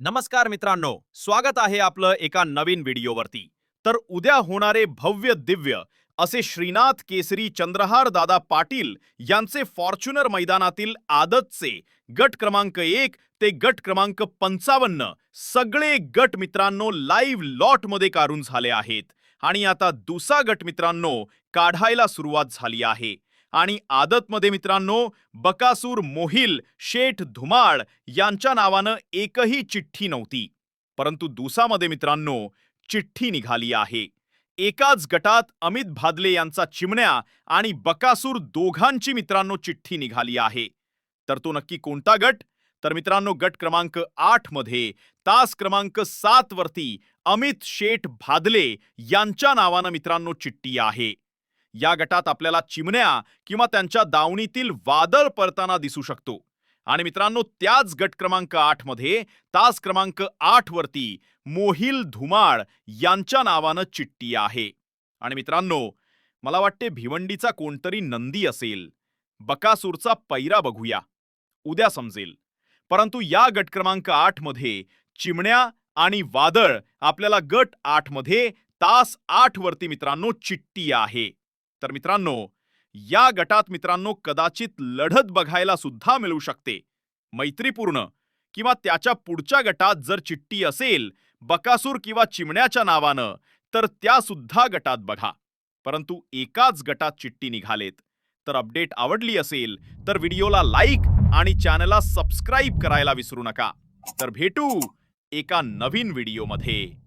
नमस्कार मित्रांनो स्वागत आहे आपलं एका नवीन व्हिडिओवरती. तर उद्या होणारे भव्य दिव्य असे श्रीनाथ केसरी चंद्रहार दादा पाटील यांचे फॉर्च्युनर मैदानातील आदतचे गट क्रमांक एक ते गट क्रमांक पंचावन्न सगळे गट मित्रांनो लाईव्ह लॉटमध्ये काढून झाले आहेत. आणि आता दुसरा गट मित्रांनो काढायला सुरुवात झाली आहे. आणि आदतमध्ये मित्रांनो बकासूर मोहिल शेठ धुमाळ यांच्या नावानं एकही चिठ्ठी नव्हती. परंतु दुसामध्ये मित्रांनो चिठ्ठी निघाली आहे. एकाच गटात अमित भादले यांचा चिमण्या आणि बकासूर दोघांची मित्रांनो चिठ्ठी निघाली आहे. तर तो नक्की कोणता गट? तर मित्रांनो गट क्रमांक आठमध्ये तास क्रमांक सात वरती अमित शेठ भादले यांच्या नावानं मित्रांनो चिठ्ठी आहे. या गटात आपल्याला चिमण्या किंवा त्यांच्या दावणीतील वादळ परताना दिसू शकतो. आणि मित्रांनो त्याच गट क्रमांक आठमध्ये तास क्रमांक आठ वरती मोहिल धुमाळ यांच्या नावानं चिठ्ठी आहे. आणि मित्रांनो मला वाटते भिवंडीचा कोणतरी नंदी असेल. बकासूरचा पैरा बघूया. उद्या समजेल. परंतु या गट क्रमांक आठमध्ये चिमण्या आणि वादळ आपल्याला गट आठमध्ये तास आठ वरती मित्रांनो चिठ्ठी आहे. तर मित्रांनो या गटात मित्रांनो कदाचित लढत बघायला सुद्धा मिळू शकते. मैत्रीपूर्ण किंवा त्याच्या पुढच्या गटात जर चिठ्ठी असेल बकासूर किंवा चिमण्याच्या नावानं तर त्या सुद्धा गटात बघा. परंतु एकाच गटात चिठ्ठी निघालेत. तर अपडेट आवडली असेल तर व्हिडिओला लाईक आणि चॅनलला सबस्क्राईब करायला विसरू नका. तर भेटू एका नवीन व्हिडिओमध्ये.